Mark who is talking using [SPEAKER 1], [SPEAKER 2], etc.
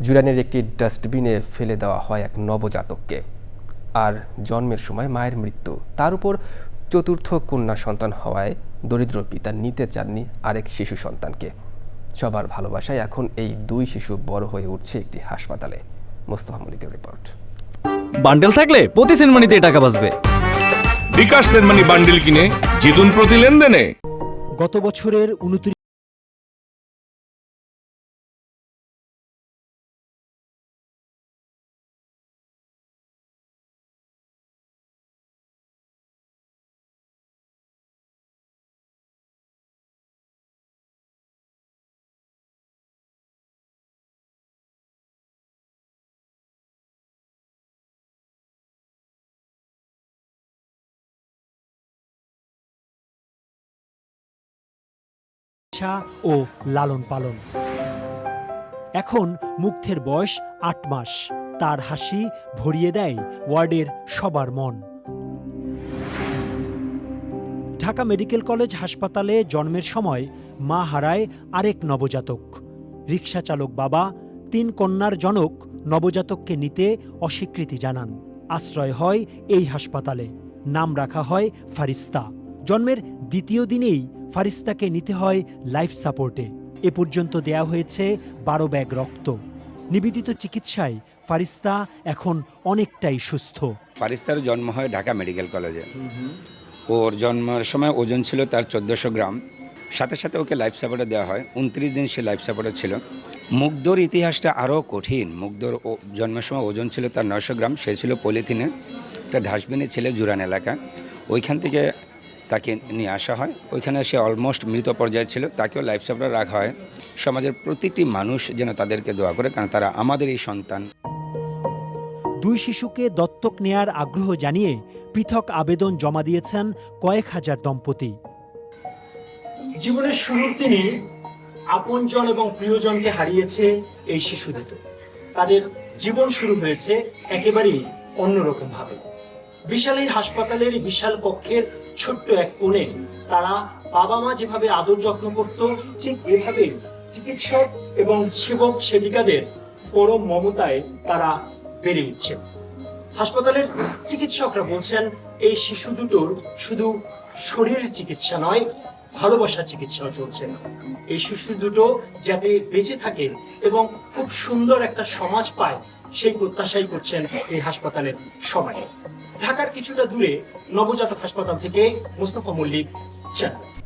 [SPEAKER 1] জুরানের একটি ডাস্টবিনে ফেলে দেওয়া হয় এক নবজাতককে। আর জন্মের সময় মায়ের মৃত্যু। তার উপর চতুর্থ কন্যা সন্তান হওয়ায় দরিদ্র পিতা নিতে চাননি আরেক শিশু সন্তানকে। সবার ভালোবাসায় এখন এই দুই শিশু বড় হয়ে উঠছে একটি হাসপাতালে। মোস্তফা মলিকের রিপোর্ট।
[SPEAKER 2] বান্ডেল থাকলে প্রতি সেনমানিতে টাকা বাঁচবে।
[SPEAKER 3] বিকাশ সেনমানি বান্ডিল কিনে জিতুন প্রতি লেনদেনে।
[SPEAKER 4] গত বছরের উনত্রিশ চিকিৎসা ও লালন পালন এখন মুগ্ধের বয়স আট মাস। তার হাসি ভরিয়ে দেয় ওয়ার্ডের সবার মন। ঢাকা মেডিকেল কলেজ হাসপাতালে জন্মের সময় মা হারায় আরেক নবজাতক। রিক্সা চালক বাবা, তিন কন্যার জনক নবজাতককে নিতে অস্বীকৃতি জানান। আশ্রয় হয় এই হাসপাতালে। নাম রাখা হয় ফারিস্তা। জন্মের দ্বিতীয় দিনেই ফারিস্তাকে নিতে হয় লাইফ সাপোর্টে। এ পর্যন্ত দেয়া হয়েছে বারো ব্যাগ রক্ত। নিবেদিত চিকিৎসায় ফারিস্তা এখন অনেকটাই সুস্থ।
[SPEAKER 5] ফারিস্তার জন্ম হয় ঢাকা মেডিকেল কলেজে। ওর জন্মের সময় ওজন ছিল তার চোদ্দোশো গ্রাম। সাথে সাথে ওকে লাইফ সাপোর্টে দেওয়া হয়। উনত্রিশ দিন সে লাইফ সাপোর্টে ছিল। মুগ্ধর ইতিহাসটা আরও কঠিন। মুগ্ধর জন্মের সময় ওজন ছিল তার নয়শো গ্রাম। সে ছিল পলিথিনে। একটা ডাস্টবিনে ছিল জুরান এলাকা। ওইখান থেকে তাকে নিয়ে আসা হয়। ওইখানে সে অলমোস্ট মৃত পর্যায়ে ছিল। তাকেও লাইফ সাপোর্টে রাখা হয়। সমাজের প্রতিটি মানুষ যেন তাদেরকে দোয়া করে কারণ তারা আমাদের এই সন্তান।
[SPEAKER 4] দুই শিশুকে দত্তক নেয়ার আগ্রহ জানিয়ে পৃথক আবেদন জমা দিয়েছেন কয়েক হাজার দম্পতি। জীবনের শুরুর দিনে আপনজন এবং প্রিয়জনকে হারিয়েছে এই শিশু দুটো। তাদের জীবন শুরু হয়েছে একেবারেই অন্যরকম ভাবে বিশাল এই হাসপাতালের বিশাল কক্ষের ছোট্ট এক কোণে তারা বাবা মা যেভাবে আদর যত্ন করত, ঠিক এভাবে চিকিৎসক এবং সেবক সেবিকাদের পরম মমতায় তারা বেড়ে উঠছে। হাসপাতালের চিকিৎসকরা বলছেন, এই শিশু দুটোর শুধু শরীরের চিকিৎসা নয়, ভালোবাসার চিকিৎসাও চলছে। এই শিশু দুটো যাতে বেঁচে থাকে এবং খুব সুন্দর একটা সমাজ পায়, সেই প্রত্যাশাই করছেন এই হাসপাতালের সবাই। ঢাকার কিছুটা দূরে নবজাতক হাসপাতাল থেকে মুস্তফা মল্লিক চ্যানেল